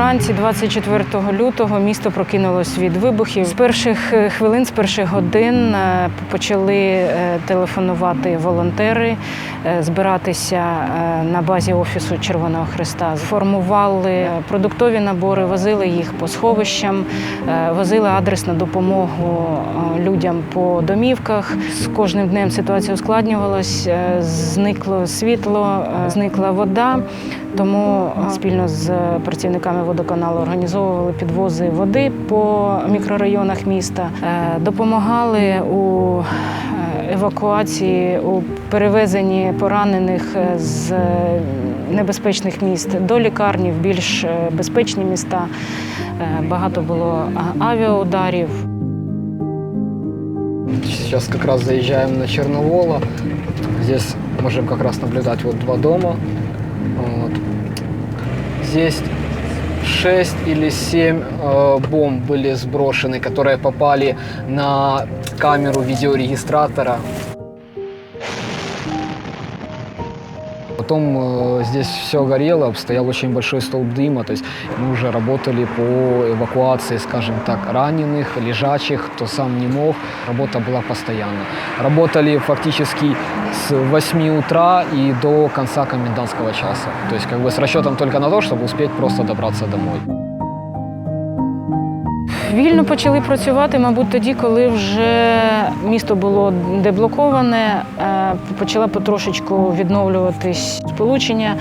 Вранці 24 лютого місто прокинулось від вибухів. З перших е, хвилин, з перших годин е, почали е, телефонувати волонтери, збиратися на базі офісу Червоного Христа. Формували продуктові набори, возили їх по сховищам, возили адресну допомогу е, людям по домівках. З кожним днем ситуація ускладнювалась, зникло світло, зникла вода. Тому спільно з працівниками водоканалу організовували підвози води по мікрорайонах міста, Е, допомагали у е, евакуації, у перевезенні поранених е, з небезпечних міст до лікарні в більш безпечні міста. Багато було авіаударів. Сейчас как раз заезжаем на Черновола. Здесь можем как раз наблюдать два дома. Вот. Здесь 6 или 7 э, бомб были сброшены, которые попали на камеру видеорегистратора. Потом э, здесь все горело, стоял очень большой столб дыма, то есть мы уже работали по эвакуации, скажем так, раненых, лежачих, кто сам не мог, работа была постоянно. Работали фактически с 8 утра и до конца комендантского часа, то есть как бы с расчетом только на то, чтобы успеть просто добраться домой. Вільно почали працювати, мабуть, тоді, коли вже місто було деблоковане, е, почала потрошечку відновлюватись сполучення.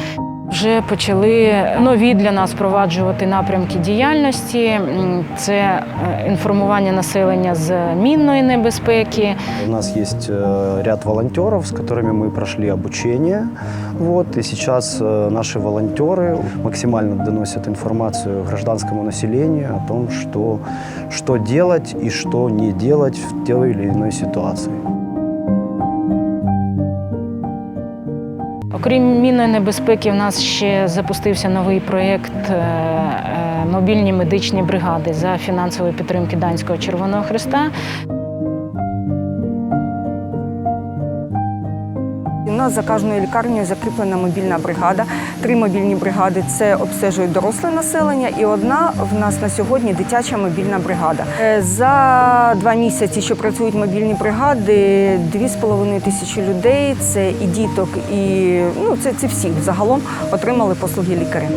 Вже почали нові для нас впроваджувати напрямки діяльності. М, Це е, інформування населення з мінної небезпеки, У нас есть э, ряд волонтеров, с которыми мы прошли обучение. Вот, и сейчас э, наши волонтеры максимально доносят информацию гражданскому населению о том, что, что делать и что не делать в той или иной ситуации. Окрім мінної небезпеки, в нас ще запустився новий проєкт е, е, мобільні медичні бригади за фінансової підтримки Данського Червоного Христа. Нас за кожною лікарнею закріплена мобільна бригада. Три мобільні бригади це обстежують доросле населення, і одна в нас на сьогодні дитяча мобільна бригада. Е, За два місяці, що працюють мобільні бригади, дві з половиною тисячі людей. Це і діток, і ну це, це всі загалом отримали послуги лікаря.